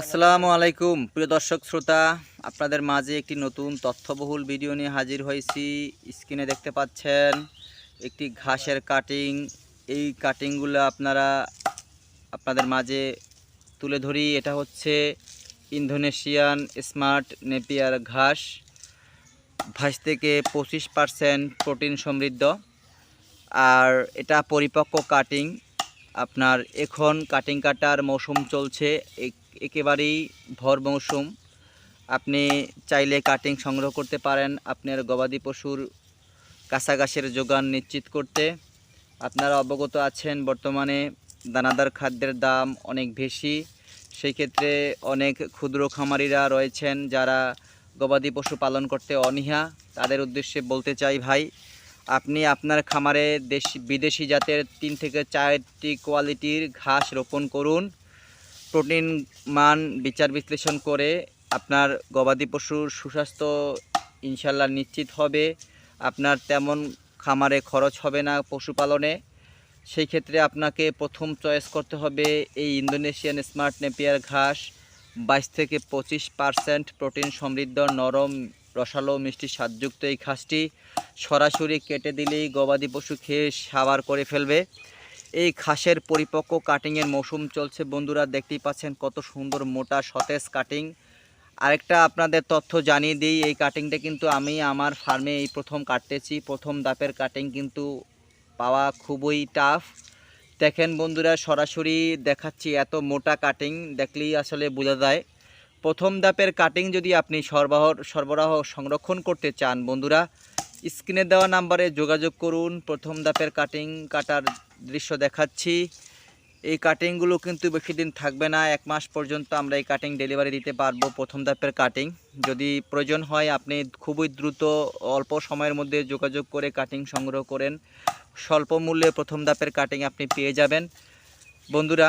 আসসালামু আলাইকুম, প্রিয় দর্শক শ্রোতা। আপনাদের মাঝে একটি নতুন তথ্যবহুল ভিডিও নিয়ে হাজির হয়েছি। স্ক্রিনে দেখতে পাচ্ছেন একটি ঘাসের কাটিং এই কাটিংগুলো আপনারা আপনাদের মাঝে তুলে ধরি। এটা হচ্ছে ইন্দোনেশিয়ান স্মার্ট নেপিয়ার ঘাস। ঘাস থেকে পঁচিশ পারসেন্ট প্রোটিন সমৃদ্ধ। আর এটা পরিপক্ক কাটিং আপনার এখন কাটিং কাটার মৌসুম চলছে এক- একেবারেই ভর মৌসুম। আপনি চাইলে কাটিং সংগ্রহ করতে পারেন আপনার গবাদি পশুর কাছাকাছির যোগান নিশ্চিত করতে। আপনারা অবগত আছেন, বর্তমানে দানাদার খাদ্যের দাম অনেক বেশি। সেই ক্ষেত্রে অনেক ক্ষুদ্র খামারিরা রয়েছেন যারা গবাদি পশু পালন করতে অনীহা। তাদের উদ্দেশ্যে বলতে চাই ভাই আপনি আপনার খামারে দেশি, বিদেশি জাতের তিন থেকে চারটি কোয়ালিটির ঘাস রোপণ করুন। প্রোটিন মান বিচার বিশ্লেষণ করে আপনার গবাদি পশুর সুস্বাস্থ্য ইনশাল্লাহ নিশ্চিত হবে। আপনার তেমন খামারে খরচ হবে না পশুপালনে। সেই ক্ষেত্রে আপনাকে প্রথম চয়েস করতে হবে এই ইন্দোনেশিয়ান স্মার্ট নেপিয়ার ঘাস। বাইশ থেকে পঁচিশ পারসেন্ট প্রোটিন সমৃদ্ধ নরম রসালো মিষ্টি স্বাদযুক্ত এই খাসটি সরাসরি কেটে দিলেই গবাদি পশু খেয়ে সাবার করে ফেলবে। এই খাসের পরিপক্ক কাটিংয়ের মৌসুম চলছে। বন্ধুরা, দেখতেই পাচ্ছেন কত সুন্দর মোটা সতেজ কাটিং আরেকটা আপনাদের তথ্য জানিয়ে দিই, এই কাটিংটা কিন্তু আমি আমার ফার্মে এই প্রথম কাটতেছি। প্রথম দাপের কাটিং কিন্তু পাওয়া খুবই টাফ দেখেন বন্ধুরা, সরাসরি দেখাচ্ছি এত মোটা কাটিং দেখলেই আসলে বোঝা যায়। প্রথম দাপের কাটিং যদি আপনি সরবরাহ সরবরাহ সংরক্ষণ করতে চান, বন্ধুরা স্ক্রিনে দেওয়া নাম্বারে যোগাযোগ করুন। প্রথম দাপের কাটিং কাটার দৃশ্য দেখাচ্ছি। এই কাটিংগুলো কিন্তু বেশি দিন থাকবে না, এক মাস পর্যন্ত আমরা এই কাটিং ডেলিভারি দিতে পারব প্রথম ধাপের কাটিং যদি প্রয়োজন হয়, আপনি খুবই দ্রুত অল্প সময়ের মধ্যে যোগাযোগ করে কাটিং সংগ্রহ করেন। স্বল্প মূল্যে প্রথম ধাপের কাটিং আপনি পেয়ে যাবেন। বন্ধুরা